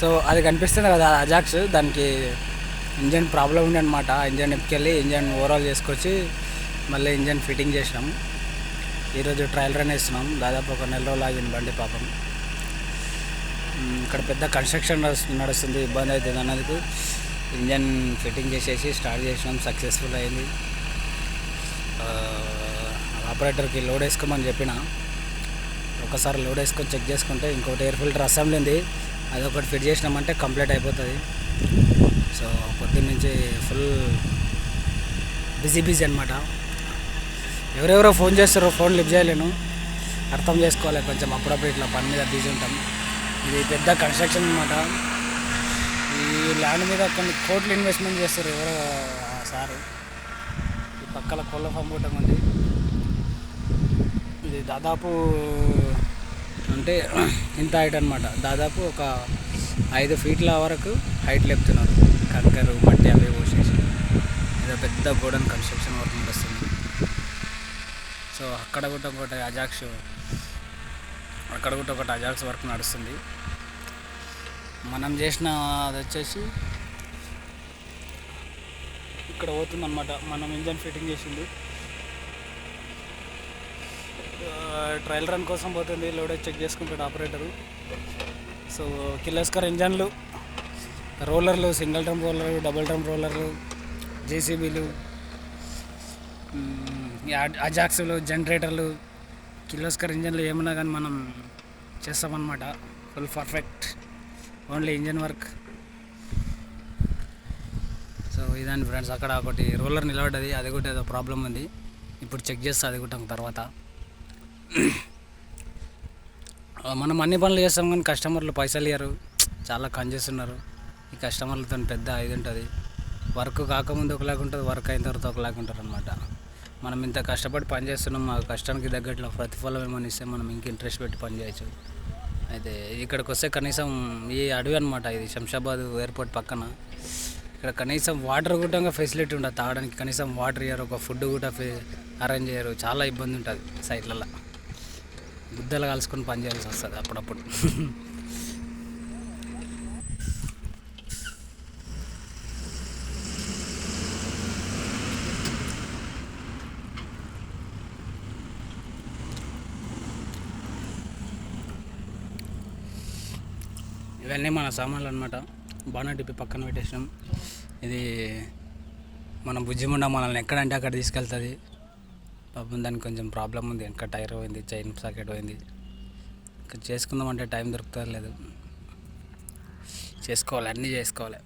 So అది కనిపిస్తుంది కదా అజాక్స్. దానికి ఇంజన్ ప్రాబ్లం ఉండే అనమాట ఇంజన్ ఎప్పుకెళ్ళి ఇంజన్ ఓవరాల్ చేసుకొచ్చి మళ్ళీ ఇంజన్ ఫిట్టింగ్ చేసినాం. ఈరోజు ట్రయల్ రన్ వేస్తున్నాం. దాదాపు ఒక నెల రోజులు ఆగింది బండి పాపం. ఇక్కడ పెద్ద కన్స్ట్రక్షన్ నడుస్తుంది ఇబ్బంది అవుతుంది అన్నందుకు. ఇంజన్ ఫిట్టింగ్ చేసేసి స్టార్ట్ చేసినాం. సక్సెస్ఫుల్ అయింది. ఆపరేటర్కి లోడ్ వేసుకోమని చెప్పిన. ఒకసారి లోడ్ వేసుకొని చెక్ చేసుకుంటే ఇంకోటి ఎయిర్ ఫిల్టర్ అసెంబ్లీ ఉంది. అదొకటి ఫిట్ చేసినామంటే కంప్లీట్ అయిపోతుంది. సో పొద్దున్న నుంచి ఫుల్ బిజీ బిజీ అనమాట ఎవరెవరో ఫోన్ చేస్తారో ఫోన్ లిఫ్ట్ చేయలేను. అర్థం చేసుకోవాలి కొంచెం అప్పుడప్పుడు ఇట్లా పని మీద బిజీ ఉంటాం. ఇది పెద్ద కన్స్ట్రక్షన్ అనమాట ఈ ల్యాండ్ మీద కొన్ని కోట్లు ఇన్వెస్ట్మెంట్ చేస్తారు ఎవరో సార్ సారు. ఈ పక్కల కోళ్ళ ఫామ్ కూడా ఉంది. ఇది దాదాపు అంటే ఇంత హైట్ అనమాట దాదాపు ఒక ఐదు ఫీట్ల వరకు హైట్ లేపుతున్నారు. కంకరు మట్టి అవి పోసేసి. ఏదో పెద్ద గోడన్ కన్స్ట్రక్షన్ వర్క్ నడుస్తుంది. సో అక్కడ కూడా ఒకటి అజాక్స్ అక్కడ కూడా ఒకటి అజాక్స్ వర్క్ నడుస్తుంది. మనం చేసిన అది వచ్చేసి ఇక్కడ పోతుంది అనమాట మనం ఇంజన్ ఫిట్టింగ్ చేసింది. ట్రయల్ రన్ కోసం పోతుంది లోడేజ్ చెక్ చేసుకుంటాడు ఆపరేటరు. సో కిర్లోస్కర్ ఇంజన్లు రోలర్లు సింగిల్ డ్రమ్ రోలర్లు డబుల్ డ్రమ్ రోలర్లు జేసీబీలు అజాక్స్లు జనరేటర్లు కిర్లోస్కర్ ఇంజన్లు ఏమన్నా కానీ మనం చేస్తామన్నమాట. Full perfect. Only engine work. So ఇదండి ఫ్రెండ్స్ అక్కడ ఒకటి రోలర్ నిలబడ్డది అది కూడా ఏదో ప్రాబ్లం ఉంది. ఇప్పుడు చెక్ చేస్తా అది కూడా తర్వాత. మనం అన్ని పనులు చేస్తాం కానీ కస్టమర్లు పైసలు ఇయ్యరు. చాలా చేస్తున్నారు. ఈ కస్టమర్లతో పెద్ద ఇది ఉంటుంది. వర్క్ కాకముందు ఒకలాగా ఉంటుంది వర్క్ అయిన తర్వాత ఒకలాగా ఉంటారు అనమాట మనం ఇంత కష్టపడి పని చేస్తున్నాం మా కష్టానికి తగ్గట్లు ప్రతిఫలం ఏమైనా ఇస్తే మనం ఇంక ఇంట్రెస్ట్ పెట్టి పని చేయొచ్చు. అయితే ఇక్కడికి వస్తే కనీసం ఈ అడవి అనమాట ఇది శంషాబాద్ ఎయిర్పోర్ట్ పక్కన. ఇక్కడ కనీసం వాటర్ కూడా ఫెసిలిటీ ఉండదు తాగడానికి. కనీసం వాటర్ ఇయ్యరు ఒక ఫుడ్ కూడా అరేంజ్ చేయరు. చాలా ఇబ్బంది ఉంటుంది సైట్లలో బుద్ధలు కలుసుకొని పని చేయాల్సి వస్తుంది అప్పుడప్పుడు. ఇవన్నీ మన సామాన్లు అనమాట బాగా డిప్పి పక్కన పెట్టేసినాం. ఇది మన బుజ్జిమండ మనల్ని ఎక్కడంటే అక్కడ తీసుకెళ్తుంది. పాపం దానికి కొంచెం ప్రాబ్లం ఉంది. వెనక టైర్ పోయింది చైన్ సాకెట్ పోయింది. ఇంకా చేసుకుందామంటే టైం దొరుకుతుంది లేదు చేసుకోవాలి అన్నీ చేసుకోవాలి.